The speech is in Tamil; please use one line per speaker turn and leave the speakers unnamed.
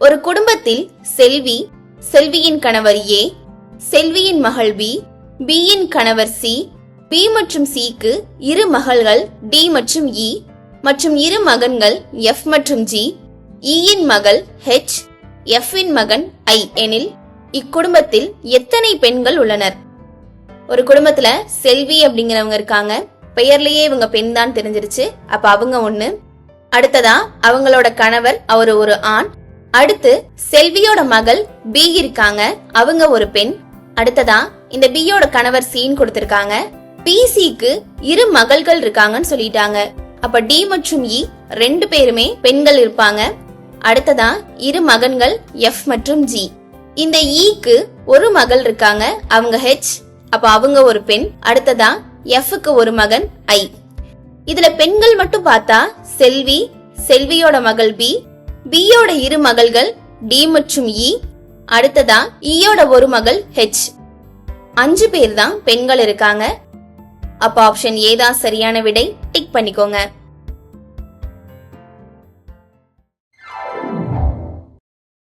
ஒரு குடும்பத்தில் செல்வி செல்வியின் கணவர் ஏ செல்வியின் மகள் பி பியின் கணவர் சி பி மற்றும் சிக்கு இரு மகள்கள் டி மற்றும் இ மற்றும் இரு மகன்கள் எஃப் மற்றும் ஜி இயின் மகள் ஹெச் எஃப் மகன் ஐ எனில் இக்குடும்பத்தில் எத்தனை பெண்கள் உள்ளனர்? ஒரு குடும்பத்துல செல்வி அப்படிங்கிறவங்க இருக்காங்க. பெயர்லயே இவங்க பெண் தான் தெரிஞ்சிருச்சு. அப்ப அவங்க ஒண்ணு. அடுத்ததா அவங்களோட கணவர் அவர் ஒரு ஆண். அடுத்து செல்வியோட மகள் பி இருக்காங்க. அவங்க ஒரு பெண். அடுத்ததா இந்த பியோட கணவர் சீன் கொடுத்திருக்காங்க. பிசிக்கு இரு மகள்கள் இருக்காங்கன்னு சொல்லிட்டாங்க. அப்ப டி மற்றும் இ ரெண்டு பேருமே பெண்கள் இருப்பாங்க. அடுத்ததா இரு மகன்கள் எஃப் மற்றும் ஜி இந்த e இக்கு ஒரு மகள் இருக்காங்க அவங்க ஹெச் அப்ப அவங்க ஒரு பெண். அடுத்ததா எஃப்க்கு ஒரு மகன் ஐ இதுல பெண்கள் மட்டும் பார்த்தா செல்வி செல்வியோட மகள் பி பியோட இரு மகள்கள் டி மற்றும் இ அடுத்ததா e இயோட ஒரு மகள் ஹெச் அஞ்சு பேர் தான் பெண்கள் இருக்காங்க. அப்ப ஆப்ஷன் ஏ சரியான விடை. டிக் பண்ணிக்கோங்க.